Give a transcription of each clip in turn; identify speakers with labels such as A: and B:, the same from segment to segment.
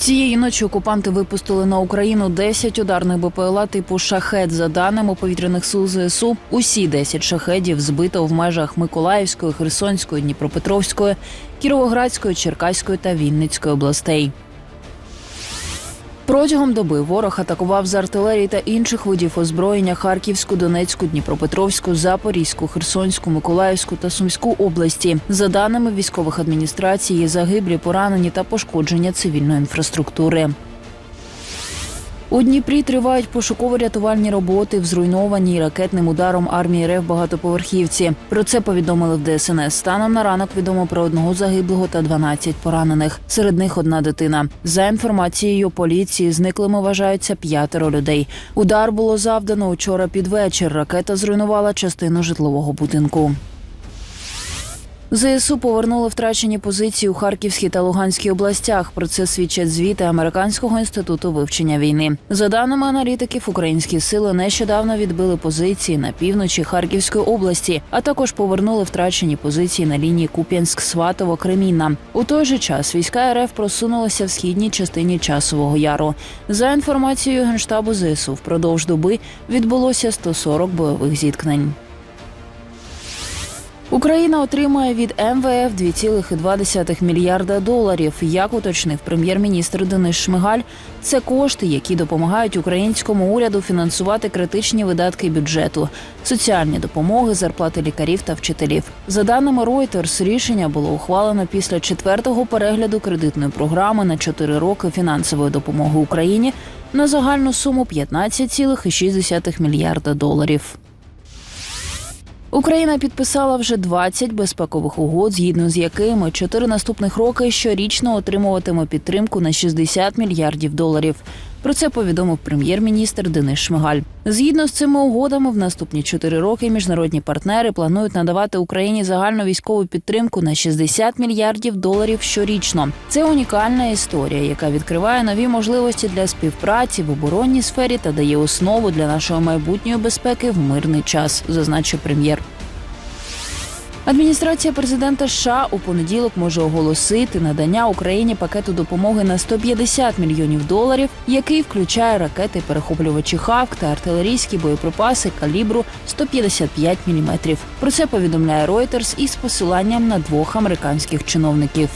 A: Цієї ночі окупанти випустили на Україну 10 ударних БПЛА типу шахет. За даними повітряних сил ЗСУ, усі 10 шахедів збито в межах Миколаївської, Херсонської, Дніпропетровської, Кіровоградської, Черкаської та Вінницької областей. Протягом доби ворог атакував з артилерії та інших видів озброєння Харківську, Донецьку, Дніпропетровську, Запорізьку, Херсонську, Миколаївську та Сумську області. За даними військових адміністрацій, загиблі, поранені та пошкодження цивільної інфраструктури. У Дніпрі тривають пошуково-рятувальні роботи в зруйнованій ракетним ударом армії РФ багатоповерхівці. Про це повідомили в ДСНС. Станом на ранок відомо про одного загиблого та 12 поранених. Серед них одна дитина. За інформацією поліції, зниклими вважаються п'ятеро людей. Удар було завдано учора під вечір. Ракета зруйнувала частину житлового будинку. ЗСУ повернули втрачені позиції у Харківській та Луганській областях. Про це свідчать звіти Американського інституту вивчення війни. За даними аналітиків, українські сили нещодавно відбили позиції на півночі Харківської області, а також повернули втрачені позиції на лінії Куп'янськ-Сватово Кремінна. У той же час війська РФ просунулися в східній частині часового яру. За інформацією генштабу ЗСУ, впродовж доби відбулося 140 бойових зіткнень. Україна отримає від МВФ 2,2 мільярда доларів. Як уточнив прем'єр-міністр Денис Шмигаль, це кошти, які допомагають українському уряду фінансувати критичні видатки бюджету, соціальні допомоги, зарплати лікарів та вчителів. За даними Reuters, рішення було ухвалено після четвертого перегляду кредитної програми на 4 роки фінансової допомоги Україні на загальну суму 15,6 мільярда доларів. Україна підписала вже 20 безпекових угод, згідно з якими чотири наступних роки щорічно отримуватиме підтримку на 60 мільярдів доларів. Про це повідомив прем'єр-міністр Денис Шмигаль. Згідно з цими угодами, в наступні чотири роки міжнародні партнери планують надавати Україні загальну військову підтримку на 60 мільярдів доларів щорічно. Це унікальна історія, яка відкриває нові можливості для співпраці в оборонній сфері та дає основу для нашої майбутньої безпеки в мирний час, зазначив прем'єр. Адміністрація президента США у понеділок може оголосити надання Україні пакету допомоги на 150 мільйонів доларів, який включає ракети, перехоплювачі ХАВК та артилерійські боєприпаси калібру 155 мм. Про це повідомляє Reuters із посиланням на двох американських чиновників.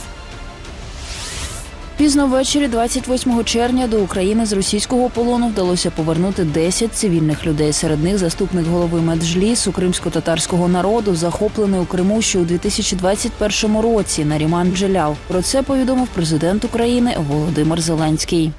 A: Пізно ввечері, 28 червня, до України з російського полону вдалося повернути 10 цивільних людей. Серед них заступник голови Меджлісу кримсько-татарського народу, захоплений у Криму ще у 2021 році. Наріман Джеляв. Про це повідомив президент України Володимир Зеленський.